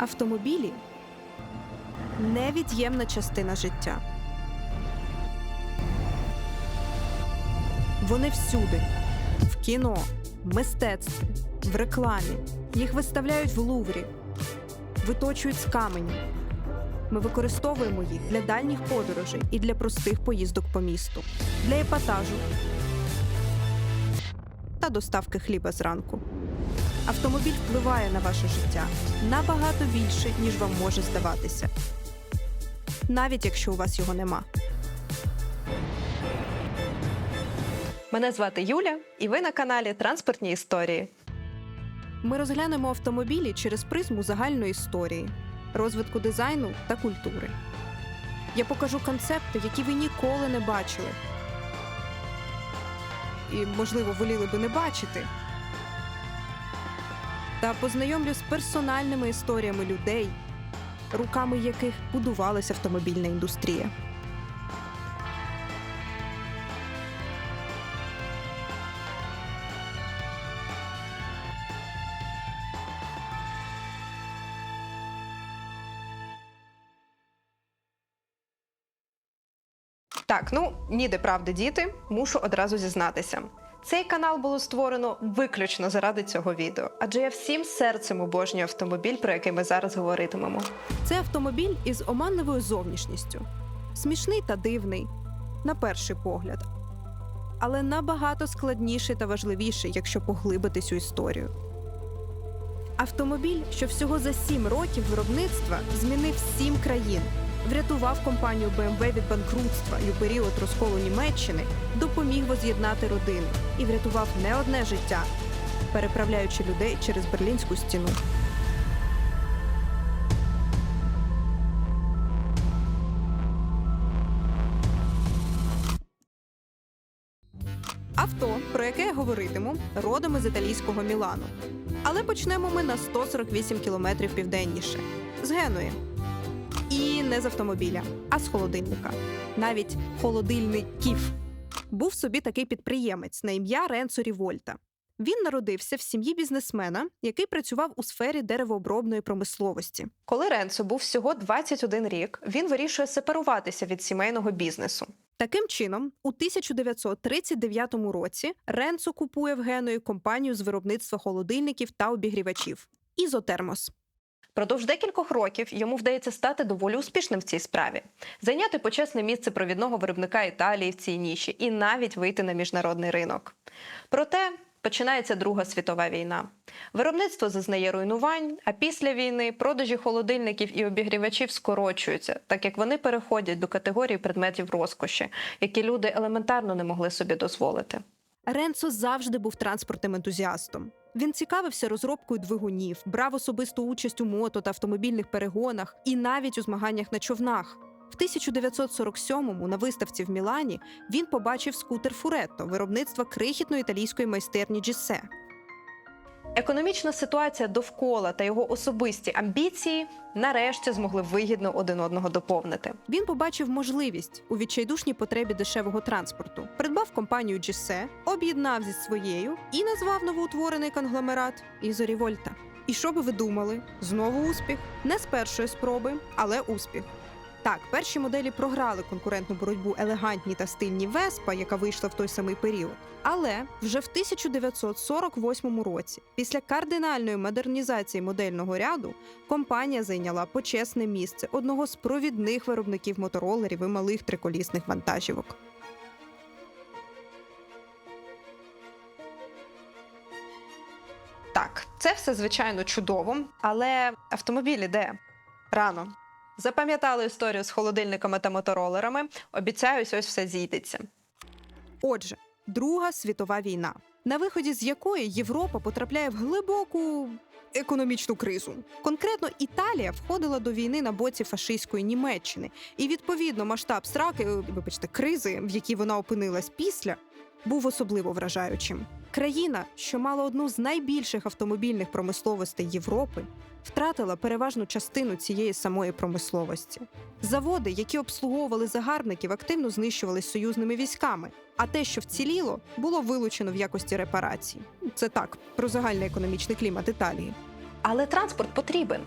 Автомобілі невід'ємна частина життя. Вони всюди в кіно, в мистецтві, в рекламі. Їх виставляють в луврі, виточують з каменю. Ми використовуємо їх для дальніх подорожей і для простих поїздок по місту, для епатажу та доставки хліба зранку. Автомобіль впливає на ваше життя набагато більше, ніж вам може здаватися, навіть якщо у вас його нема. Мене звати Юля, і ви на каналі Транспортні історії. Ми розглянемо автомобілі через призму загальної історії, розвитку дизайну та культури. Я покажу концепти, які ви ніколи не бачили. І, можливо, воліли би не бачити. Та познайомлю з персональними історіями людей, руками яких будувалася автомобільна індустрія. Так, ну ніде правди діти, мушу одразу зізнатися. Цей канал було створено виключно заради цього відео, адже я всім серцем обожнюю автомобіль, про який ми зараз говоритимемо. Це автомобіль із оманливою зовнішністю. Смішний та дивний, на перший погляд. Але набагато складніший та важливіший, якщо поглибитись у історію. Автомобіль, що всього за сім років виробництва змінив сім країн, врятував компанію BMW від банкрутства і у період розколу Німеччини допоміг воз'єднати родини і врятував не одне життя, переправляючи людей через берлінську стіну. Авто, про яке я говоритиму, родом із італійського Мілану. Але почнемо ми на 148 кілометрів південніше з Генуї. І не з автомобіля, а з холодильника. Навіть холодильників. Був собі такий підприємець на ім'я Ренцо Рівольта. Він народився в сім'ї бізнесмена, який працював у сфері деревообробної промисловості. Коли Ренцо був всього 21 рік, він вирішує сепаруватися від сімейного бізнесу. Таким чином, у 1939 році Ренцо купує в Генуї компанію з виробництва холодильників та обігрівачів Ізотермос. Продовж декількох років йому вдається стати доволі успішним в цій справі, зайняти почесне місце провідного виробника Італії в цій ніші і навіть вийти на міжнародний ринок. Проте починається Друга світова війна. Виробництво зазнає руйнувань, а після війни продажі холодильників і обігрівачів скорочуються, так як вони переходять до категорії предметів розкоші, які люди елементарно не могли собі дозволити. Ренцо завжди був транспортним ентузіастом. Він цікавився розробкою двигунів, брав особисту участь у мото та автомобільних перегонах і навіть у змаганнях на човнах. В 1947-му на виставці в Мілані він побачив скутер Фуретто виробництва крихітної італійської майстерні Джісе. Економічна ситуація довкола та його особисті амбіції нарешті змогли вигідно один одного доповнити. Він побачив можливість у відчайдушній потребі дешевого транспорту, придбав компанію Джісе, об'єднав зі своєю і назвав новоутворений конгломерат Ізорівольта. І що би ви думали? Знову успіх. Не з першої спроби, але успіх. Так, перші моделі програли конкурентну боротьбу елегантній та стильній Веспа, яка вийшла в той самий період. Але вже в 1948 році, після кардинальної модернізації модельного ряду, компанія зайняла почесне місце одного з провідних виробників моторолерів і малих триколісних вантажівок. Так, це все звичайно чудово, але автомобілі де? Рано. Запам'ятали історію з холодильниками та моторолерами. Обіцяюсь, ось все зійдеться. Отже, Друга світова війна, на виході з якої Європа потрапляє в глибоку економічну кризу. Конкретно Італія входила до війни на боці фашистської Німеччини, і відповідно масштаб сраки, е, вибачте, кризи, в якій вона опинилась після, був особливо вражаючим. Країна, що мала одну з найбільших автомобільних промисловостей Європи, втратила переважну частину цієї самої промисловості. Заводи, які обслуговували загарбників, активно знищувались союзними військами. А те, що вціліло, було вилучено в якості репарацій. Це так про загальний економічний клімат Італії. Але транспорт потрібен.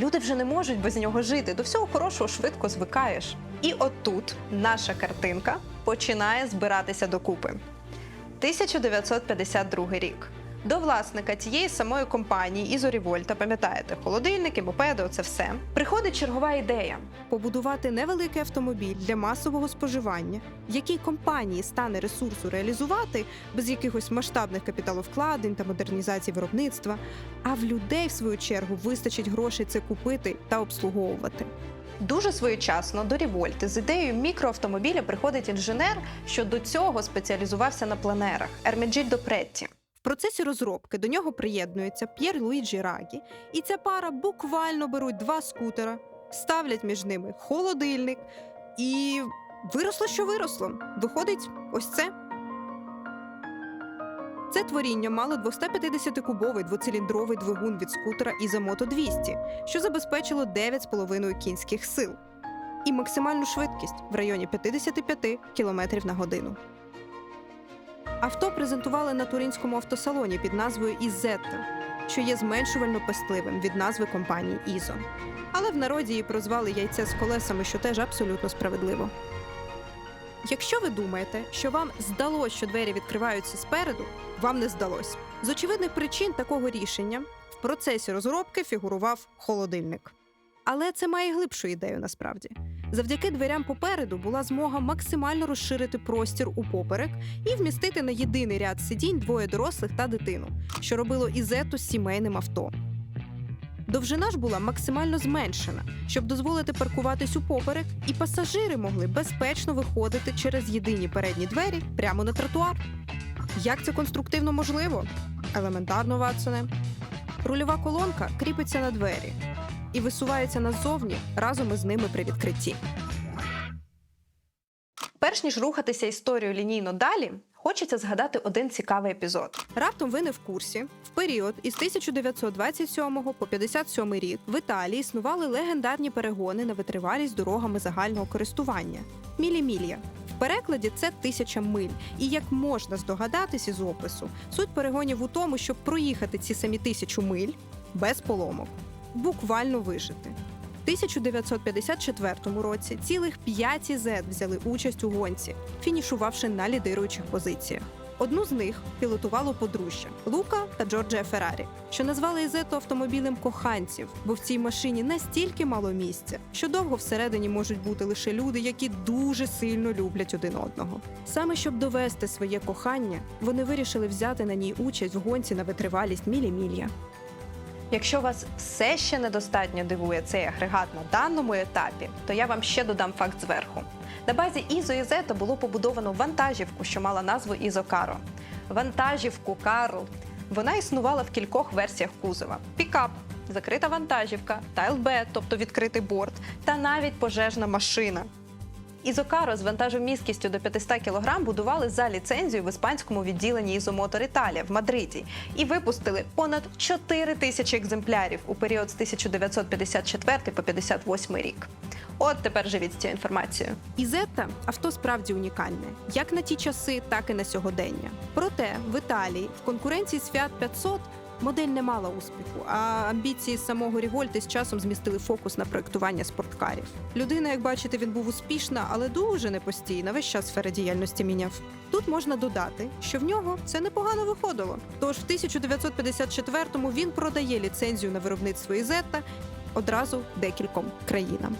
Люди вже не можуть без нього жити. До всього хорошого швидко звикаєш. І отут наша картинка починає збиратися докупи. 1952 рік. До власника цієї самої компанії Ізорі Вольта, пам'ятаєте, холодильники, мопеди, оце все. Приходить чергова ідея. Побудувати невеликий автомобіль для масового споживання, який компанії стане ресурсу реалізувати без якихось масштабних капіталовкладень та модернізації виробництва, а в людей, в свою чергу, вистачить грошей це купити та обслуговувати. Дуже своєчасно до Рівольти з ідеєю мікроавтомобіля приходить інженер, що до цього спеціалізувався на пленерах Ермеджільдо Претті. В процесі розробки до нього приєднується П'єр Луїджі Рагі, і ця пара буквально беруть два скутера, ставлять між ними холодильник, і виросло, що виросло. Виходить ось це. Це творіння мало 250-кубовий двоциліндровий двигун від скутера Ізамото 200, що забезпечило 9,5 кінських сил і максимальну швидкість в районі 55 км на годину. Авто презентували на туринському автосалоні під назвою Ізетта, що є зменшувально пестливим від назви компанії Ізо. Але в народі її прозвали яйце з колесами, що теж абсолютно справедливо. Якщо ви думаєте, що вам здалося, що двері відкриваються спереду, вам не здалось. З очевидних причин такого рішення в процесі розробки фігурував холодильник. Але це має глибшу ідею насправді. Завдяки дверям попереду була змога максимально розширити простір упоперек і вмістити на єдиний ряд сидінь двоє дорослих та дитину, що робило ізету сімейним авто. Довжина ж була максимально зменшена, щоб дозволити паркуватись упоперек, і пасажири могли безпечно виходити через єдині передні двері прямо на тротуар. Як це конструктивно можливо? Елементарно, Ватсоне. Рульова колонка кріпиться на двері і висувається назовні разом із ними при відкритті. Перш ніж рухатися історією лінійно далі, хочеться згадати один цікавий епізод. Раптом ви не в курсі. В період із 1927 по 57 рік в Італії існували легендарні перегони на витривалість дорогами загального користування мілі-мілія. В перекладі це тисяча миль. І як можна здогадатись із опису, суть перегонів у тому, щоб проїхати ці самі тисячу миль без поломок, буквально вижити. В 1954 році цілих п'ять ізет взяли участь у гонці, фінішувавши на лідируючих позиціях. Одну з них пілотувало подружжя Лука та Джорджія Феррарі, що назвали ізету автомобілем коханців, бо в цій машині настільки мало місця, що довго всередині можуть бути лише люди, які дуже сильно люблять один одного. Саме щоб довести своє кохання, вони вирішили взяти на ній участь в гонці на витривалість мілі-мілля. Якщо вас все ще недостатньо дивує цей агрегат на даному етапі, то я вам ще додам факт зверху. На базі Ізо і Зета було побудовано вантажівку, що мала назву Ізокаро. Вантажівку Карл. Вона існувала в кількох версіях кузова: пікап, закрита вантажівка, ТЛБ, тобто відкритий борт, та навіть пожежна машина. Ізокаро з вантажомісткістю до 500 кг будували за ліцензією в іспанському відділенні Ізомотор Італія в Мадриді і випустили понад 4 тисячі екземплярів у період з 1954 по 58 рік. От тепер живіть з цією інформацією. Ізетта авто справді унікальне, як на ті часи, так і на сьогодення. Проте в Італії в конкуренції з Fiat 500 модель не мала успіху, а амбіції самого Рівольти з часом змістили фокус на проєктування спорткарів. Людина, як бачите, він був успішна, але дуже непостійна. Весь час сфери діяльності міняв. Тут можна додати, що в нього це непогано виходило. Тож в 1954-му він продає ліцензію на виробництво Ізетта одразу декільком країнам.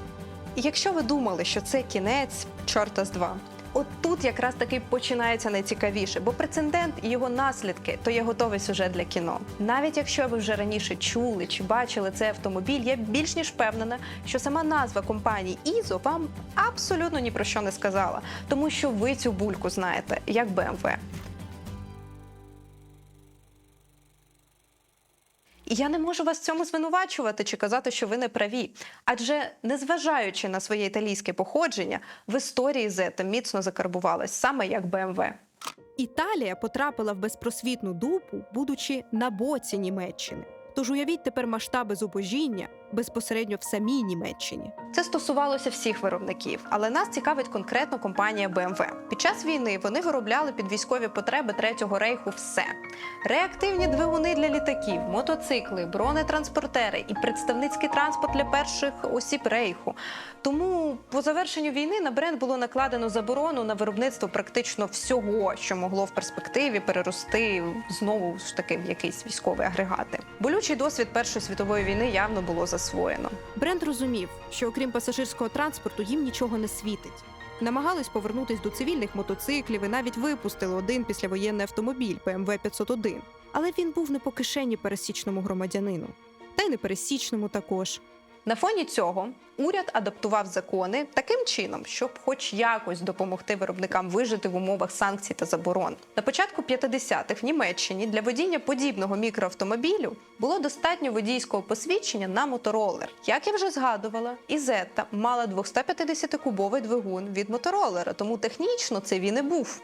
Якщо ви думали, що це кінець, чорта з два. От тут якраз таки починається найцікавіше, бо прецедент і його наслідки то є готовий сюжет для кіно. Навіть якщо ви вже раніше чули чи бачили цей автомобіль, я більш ніж впевнена, що сама назва компанії Ізо вам абсолютно ні про що не сказала, тому що ви цю бульку знаєте як BMW. І я не можу вас цьому звинувачувати чи казати, що ви не праві. Адже, незважаючи на своє італійське походження, в історії Зета міцно закарбувалась саме як БМВ. Італія потрапила в безпросвітну дупу, будучи на боці Німеччини. Тож уявіть тепер масштаби зубожіння, безпосередньо в самій Німеччині. Це стосувалося всіх виробників, але нас цікавить конкретно компанія BMW. Під час війни вони виробляли під військові потреби третього рейху все: реактивні двигуни для літаків, мотоцикли, бронетранспортери і представницький транспорт для перших осіб рейху. Тому по завершенню війни на бренд було накладено заборону на виробництво практично всього, що могло в перспективі перерости знову ж таки в якийсь військовий агрегати. Болючий досвід Першої світової війни явно було засвоєно. Бренд розумів, що окрім пасажирського транспорту їм нічого не світить. Намагались повернутись до цивільних мотоциклів і навіть випустили один післявоєнний автомобіль BMW 501. Але він був не по кишені пересічному громадянину, та й непересічному також. На фоні цього уряд адаптував закони таким чином, щоб хоч якось допомогти виробникам вижити в умовах санкцій та заборон. На початку 50-х в Німеччині для водіння подібного мікроавтомобілю було достатньо водійського посвідчення на моторолер. Як я вже згадувала, Ізетта мала 250-кубовий двигун від моторолера, тому технічно це він і був.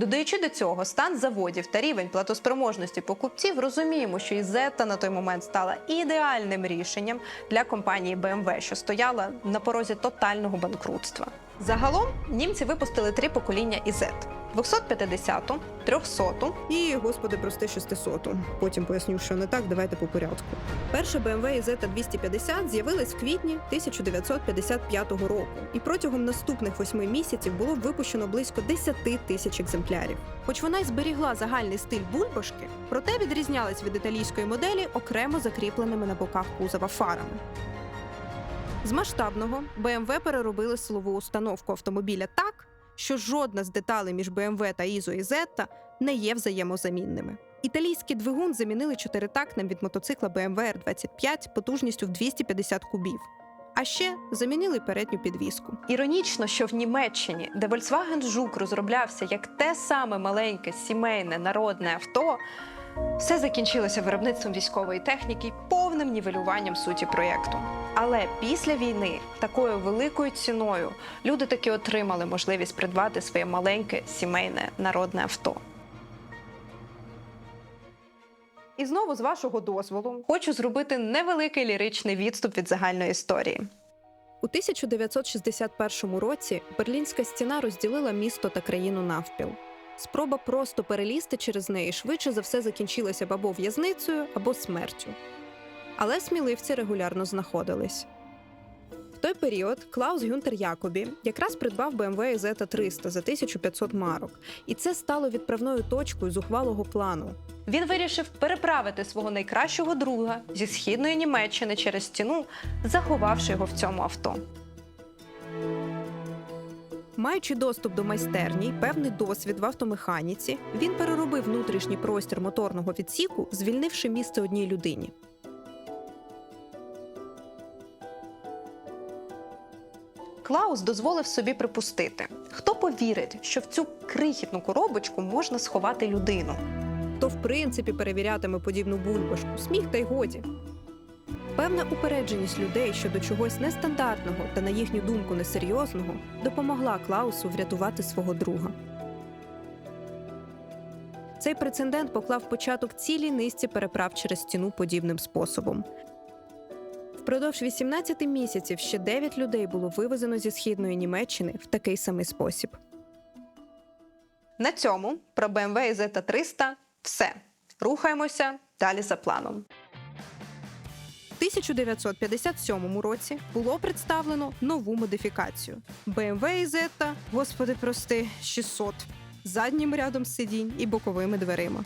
Додаючи до цього стан заводів та рівень платоспроможності покупців, розуміємо, що Ізетта на той момент стала ідеальним рішенням для компанії BMW, що стояла на порозі тотального банкрутства. Загалом німці випустили три покоління Ізет: 250, 300 І, господи, прости 600. Потім поясню, що не так, давайте по порядку. Перша BMW Zeta 250 з'явилась в квітні 1955 року, і протягом наступних восьми місяців було випущено близько 10 тисяч екземплярів. Хоч вона й зберігла загальний стиль бульбашки, проте відрізнялась від італійської моделі окремо закріпленими на боках кузова фарами. З масштабного BMW переробили силову установку автомобіля так, що жодна з деталей між BMW та Ізо і Zeta не є взаємозамінними. Італійський двигун замінили чотиритактним від мотоцикла BMW R25 потужністю в 250 кубів. А ще замінили передню підвіску. Іронічно, що в Німеччині, де Volkswagen Жук розроблявся як те саме маленьке сімейне народне авто, все закінчилося виробництвом військової техніки й повним нівелюванням суті проєкту. Але після війни такою великою ціною люди таки отримали можливість придбати своє маленьке сімейне народне авто. І знову, з вашого дозволу, хочу зробити невеликий ліричний відступ від загальної історії. У 1961 році Берлінська стіна розділила місто та країну навпіл. Спроба просто перелізти через неї швидше за все закінчилася б або в'язницею, або смертю. Але сміливці регулярно знаходились. В той період Клаус Гюнтер Якобі якраз придбав BMW Zeta 300 за 1500 марок, і це стало відправною точкою зухвалого плану. Він вирішив переправити свого найкращого друга зі східної Німеччини через стіну, заховавши його в цьому авто. Маючи доступ до майстерні, й певний досвід в автомеханіці, він переробив внутрішній простір моторного відсіку, звільнивши місце одній людині. Клаус дозволив собі припустити, хто повірить, що в цю крихітну коробочку можна сховати людину. Хто в принципі перевірятиме подібну бульбашку, сміх та й годі. Певна упередженість людей щодо чогось нестандартного та, на їхню думку, несерйозного допомогла Клаусу врятувати свого друга. Цей прецедент поклав початок цілій низці переправ через стіну подібним способом. Впродовж 18 місяців ще 9 людей було вивезено зі східної Німеччини в такий самий спосіб. На цьому про BMW Zeta 300 все. Рухаємося далі за планом. В 1957 році було представлено нову модифікацію BMW Zeta, господи прости, 600 з заднім рядом сидінь і боковими дверима.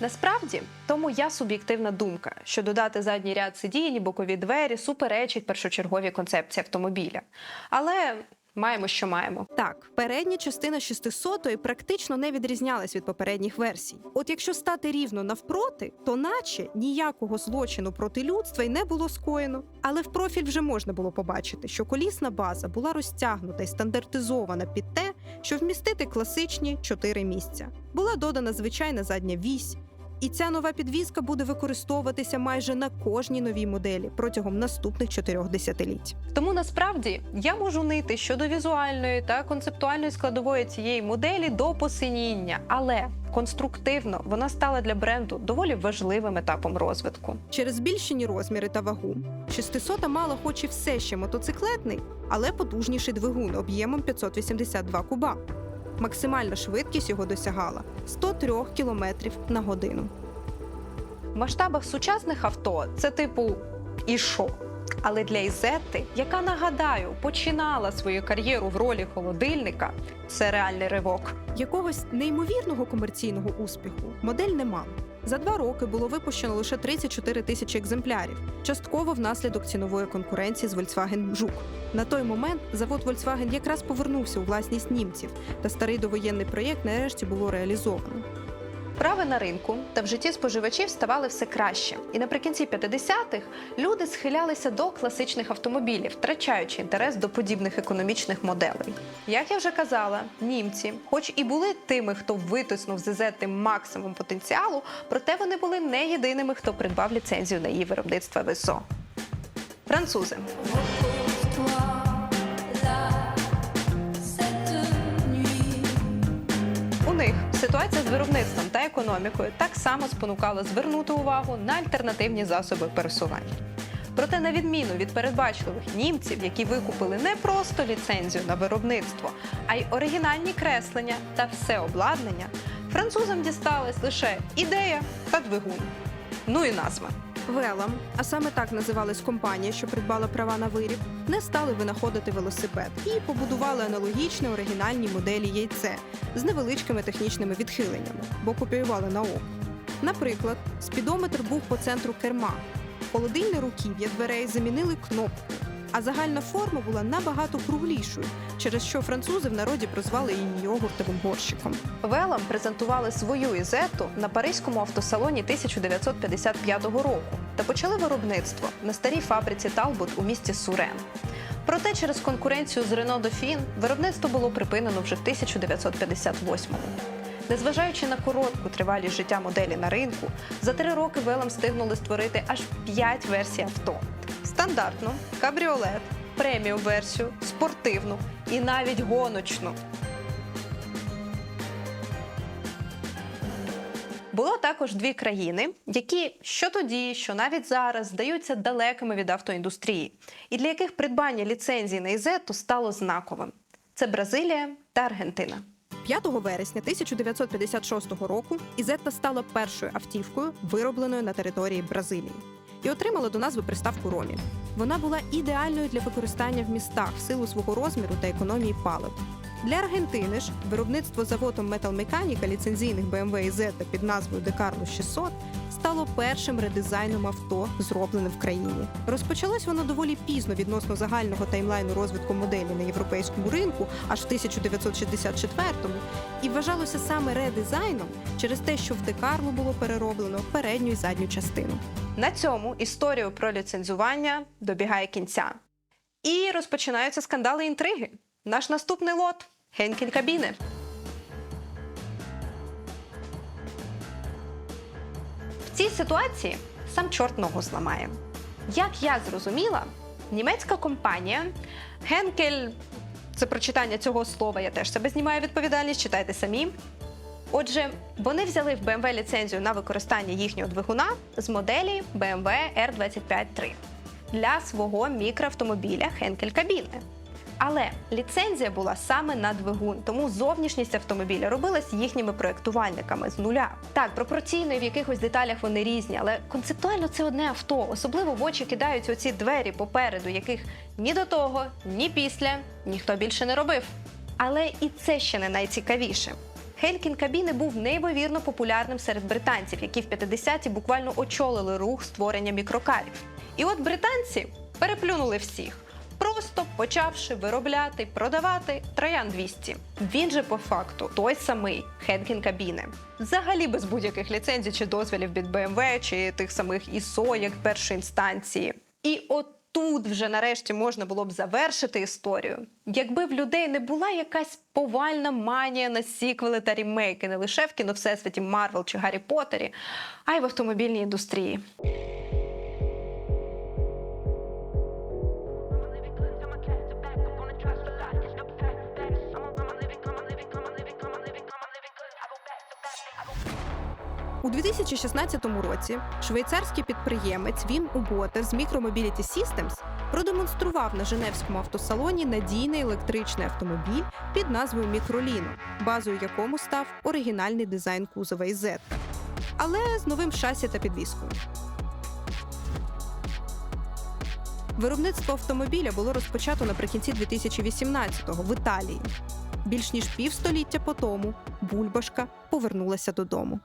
Насправді, то моя суб'єктивна думка, що додати задній ряд сидінь і бокові двері суперечить першочерговій концепції автомобіля. Але маємо, що маємо. Так, передня частина 600 практично не відрізнялась від попередніх версій. От якщо стати рівно навпроти, то наче ніякого злочину проти людства й не було скоєно. Але в профіль вже можна було побачити, що колісна база була розтягнута і стандартизована під те, щоб вмістити класичні чотири місця. Була додана звичайна задня вісь, І ця нова підвізка буде використовуватися майже на кожній новій моделі протягом наступних чотирьох десятиліть. Тому насправді я можу нити щодо візуальної та концептуальної складової цієї моделі до посиніння, але конструктивно вона стала для бренду доволі важливим етапом розвитку. Через збільшені розміри та вагу 600 мала хоч і все ще мотоциклетний, але потужніший двигун об'ємом 582 куба. Максимальна швидкість його досягала 103 км на годину. В масштабах сучасних авто це типу і що? Але для Ізетти, яка нагадаю, починала свою кар'єру в ролі холодильника, це реальний ривок. Якогось неймовірного комерційного успіху модель не мала. За два роки було випущено лише 34 тисячі екземплярів, частково внаслідок цінової конкуренції з Volkswagen Жук. На той момент завод Volkswagen якраз повернувся у власність німців, та старий довоєнний проєкт нарешті було реалізовано. Прави на ринку та в житті споживачів ставали все краще. І наприкінці 50-х люди схилялися до класичних автомобілів, втрачаючи інтерес до подібних економічних моделей. Як я вже казала, німці, хоч і були тими, хто витиснув з Ізетти максимум потенціалу, проте вони були не єдиними, хто придбав ліцензію на її виробництво ВСО. Французи ситуація з виробництвом та економікою так само спонукала звернути увагу на альтернативні засоби пересування. Проте, на відміну від передбачливих німців, які викупили не просто ліцензію на виробництво, а й оригінальні креслення та все обладнання, французам дісталась лише ідея та двигун. Ну і назва. Велам, а саме так називалась компанія, що придбала права на виріб, не стали винаходити велосипед і побудували аналогічні оригінальні моделі яйце з невеличкими технічними відхиленнями, бо копіювали на око. Наприклад, спідометр був по центру керма, холодильне руків'я дверей замінили кнопкою, а загальна форма була набагато круглішою, через що французи в народі прозвали її йогуртовим горщиком. Велам презентували свою ізету на паризькому автосалоні 1955 року та почали виробництво на старій фабриці Талбот у місті Сурен. Проте через конкуренцію з Renault Dauphine виробництво було припинено вже в 1958-му. Незважаючи на коротку тривалість життя моделі на ринку, за три роки Велам встигнули створити аж п'ять версій авто: стандартну, кабріолет, преміум версію, спортивну і навіть гоночну. Було також дві країни, які що тоді, що навіть зараз здаються далекими від автоіндустрії, і для яких придбання ліцензії на Ізету стало знаковим. Це Бразилія та Аргентина. 5 вересня 1956 року Ізетта стала першою автівкою, виробленою на території Бразилії, і отримала до назви приставку Ромі. Вона була ідеальною для використання в містах в силу свого розміру та економії палив. Для Аргентини ж виробництво заводом Металмеканіка ліцензійних BMW Ізетта під назвою Декарло 600 стало першим редизайном авто, зробленим в країні. Розпочалось воно доволі пізно відносно загального таймлайну розвитку моделі на європейському ринку, аж в 1964-му, і вважалося саме редизайном через те, що в Декарло було перероблено передню і задню частину. На цьому історію про ліцензування добігає кінця. І розпочинаються скандали інтриги. Наш наступний лот Генкін кабіни. В цій ситуації сам чорт ногу зламає. Як я зрозуміла, німецька компанія Генкель, це прочитання цього слова, я теж себе знімаю відповідальність, читайте самі. Отже, вони взяли в BMW ліцензію на використання їхнього двигуна з моделі BMW R253 для свого мікроавтомобіля Henkel кабіни. Але ліцензія була саме на двигун, тому зовнішність автомобіля робилась їхніми проєктувальниками з нуля. Так, пропорційно і в якихось деталях вони різні, але концептуально це одне авто. Особливо в очі кидаються оці двері попереду, яких ні до того, ні після ніхто більше не робив. Але і це ще не найцікавіше. Хелькін кабіни був неймовірно популярним серед британців, які в 50-ті буквально очолили рух створення мікрокарів. І от британці переплюнули всіх, просто почавши виробляти продавати Троян 200. Він же по факту той самий Хенкін кабіни. Взагалі без будь-яких ліцензій чи дозволів від BMW, чи тих самих ISO, як першої інстанції. І от тут вже нарешті можна було б завершити історію, якби в людей не була якась повальна манія на сіквели та рімейки не лише в кіно всесвіті Марвел чи Гаррі Поттері, а й в автомобільній індустрії. У 2016 році швейцарський підприємець Вім Убота з Micromobility Systems продемонстрував на Женевському автосалоні надійний електричний автомобіль під назвою Мікроліно, базою якому став оригінальний дизайн кузова Ізетта, але з новим шасі та підвіскою. Виробництво автомобіля було розпочато наприкінці 2018-го в Італії. Більш ніж півстоліття по тому Бульбашка повернулася додому.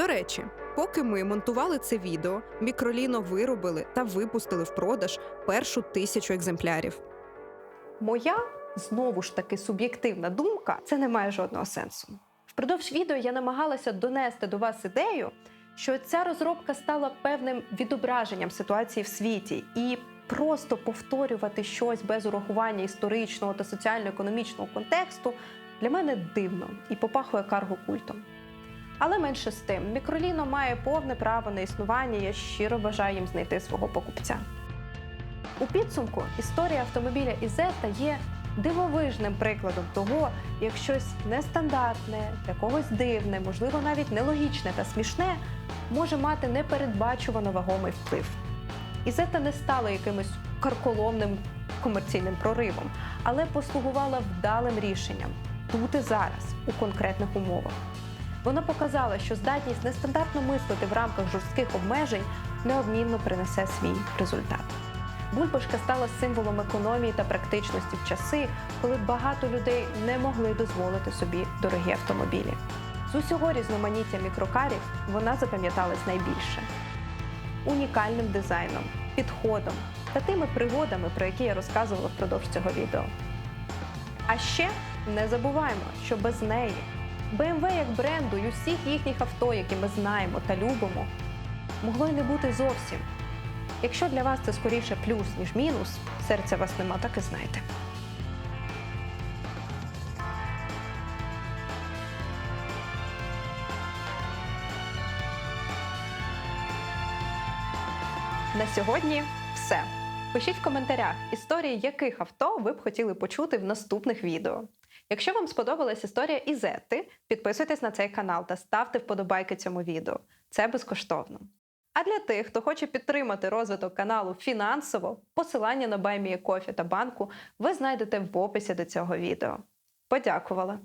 До речі, поки ми монтували це відео, мікроліно виробили та випустили в продаж першу тисячу екземплярів. Моя знову ж таки суб'єктивна думка це не має жодного сенсу. Впродовж відео я намагалася донести до вас ідею, що ця розробка стала певним відображенням ситуації в світі, і просто повторювати щось без урахування історичного та соціально-економічного контексту для мене дивно і попахує карго-культом. Але менше з тим, мікроліно має повне право на існування. Я щиро бажаю їм знайти свого покупця. У підсумку історія автомобіля Ізетта є дивовижним прикладом того, як щось нестандартне, для когось дивне, можливо, навіть нелогічне та смішне, може мати непередбачувано вагомий вплив. Ізетта не стала якимось карколомним комерційним проривом, але послугувала вдалим рішенням тут і зараз, у конкретних умовах. Вона показала, що здатність нестандартно мислити в рамках жорстких обмежень неодмінно принесе свій результат. Бульбашка стала символом економії та практичності в часи, коли багато людей не могли дозволити собі дорогі автомобілі. З усього різноманіття мікрокарів вона запам'яталась найбільше унікальним дизайном, підходом та тими пригодами, про які я розказувала впродовж цього відео. А ще не забуваємо, що без неї BMW як бренду і усіх їхніх авто, які ми знаємо та любимо, могло й не бути зовсім. Якщо для вас це скоріше плюс, ніж мінус, серця вас нема, так і знайте. На сьогодні все. Пишіть в коментарях історії, яких авто ви б хотіли почути в наступних відео. Якщо вам сподобалась історія Ізети, підписуйтесь на цей канал та ставте вподобайки цьому відео. Це безкоштовно. А для тих, хто хоче підтримати розвиток каналу фінансово, посилання на BuyMeACoffee та банку ви знайдете в описі до цього відео. Подякувала!